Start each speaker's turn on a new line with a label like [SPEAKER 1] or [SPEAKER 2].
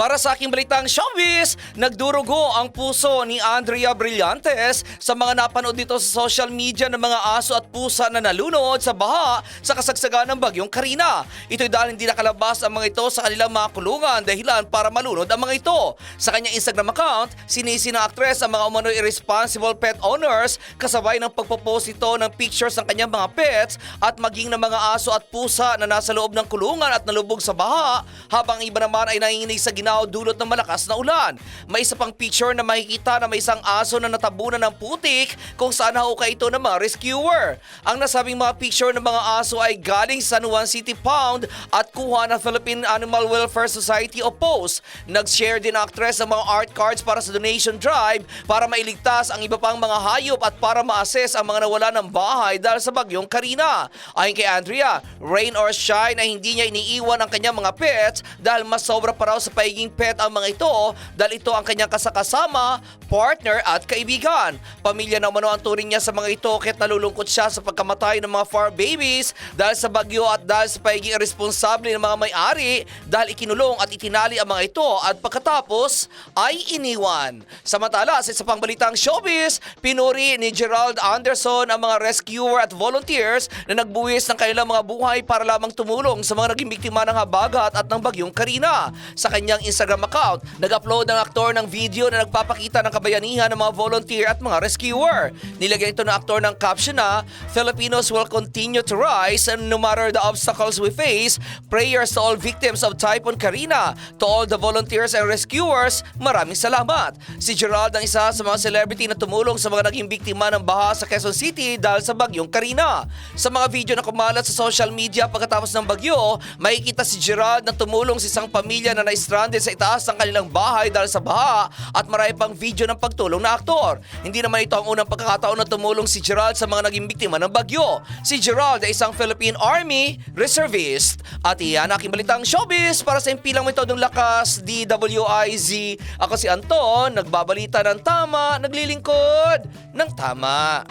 [SPEAKER 1] Para sa aking balitang showbiz, nagdurugo ang puso ni Andrea Brillantes sa mga napanood dito sa social media ng mga aso at pusa na nalunod sa baha sa kasagsagan ng bagyong Karina. Ito'y dahil hindi nakalabas ang mga ito sa kanilang mga kulungan dahilan para malunod ang mga ito. Sa kanyang Instagram account, sinisi ng aktres ang mga umano'y irresponsible pet owners kasabay ng pagpopost ito ng pictures ng kanyang mga pets at maging ng mga aso at pusa na nasa loob ng kulungan at nalubog sa baha habang iba naman ay nanginginig sa ginaw dulot ng malakas na ulan. May isa pang picture na makikita na may isang aso na natabunan ng putik kung saan hauka ito ng mga rescuer. Ang nasabing mga picture ng mga aso ay galing sa San Juan City Pound at kuha ng Philippine Animal Welfare Society o POS. Nag-share din ang actress ng mga art cards para sa donation drive para mailigtas ang iba pang mga hayop at para ma-assess ang mga nawala ng bahay dahil sa bagyong Karina. Ayon kay Andrea, rain or shine ay hindi niya iniiwan ang kanyang mga pets dahil mas sobra pa raw sa pagiging pet ang mga ito dahil ito ang kanyang kasakasama, partner at kaibigan. Pamilya naman ang turing niya sa mga ito kahit nalulungkot siya sa pagkamatay ng mga fur babies dahil sa bagyo at dahil sa pagiging irresponsable ng mga may-ari dahil ikinulong at itinali ang mga ito at pagkatapos ay iniwan. Samantala, sa isa pang balitang showbiz, pinuri ni Gerald Anderson ang mga rescuer at volunteers na nagbuwis ng kanilang mga buhay para lamang tumulong sa mga naging biktima ng habagat at ng bagyong Karina. Sa kanyang Instagram account, nag-upload ng aktor ng video na nagpapakita ng kabayanihan ng mga volunteer at mga rescuer. Nilagyan ito ng aktor ng caption na Filipinos will continue to rise and no matter the obstacles we face, prayers to all victims of Typhoon Karina, to all the volunteers and rescuers, maraming salamat. Si Gerald ang isa sa mga celebrity na tumulong sa mga naging biktima ng baha sa Quezon City dahil sa bagyong Karina. Sa mga video na kumalat sa social media pagkatapos ng bagyo, makikita si Gerald na tumulong sa isang pamilya na na-stranded sa itaas ng kanilang bahay dahil sa baha at marami pang video ng pagtulong na aktor. Hindi naman ito ang unang pagkakataon na tumulong si Gerald sa mga naging biktima ng bagyo. Si Gerald ay isang Philippine Army reservist. At iyan aking balitang showbiz para sa impilang metodong lakas DWIZ. Ako si Anton, nagbabalita ng tama, naglilingkod ng tama.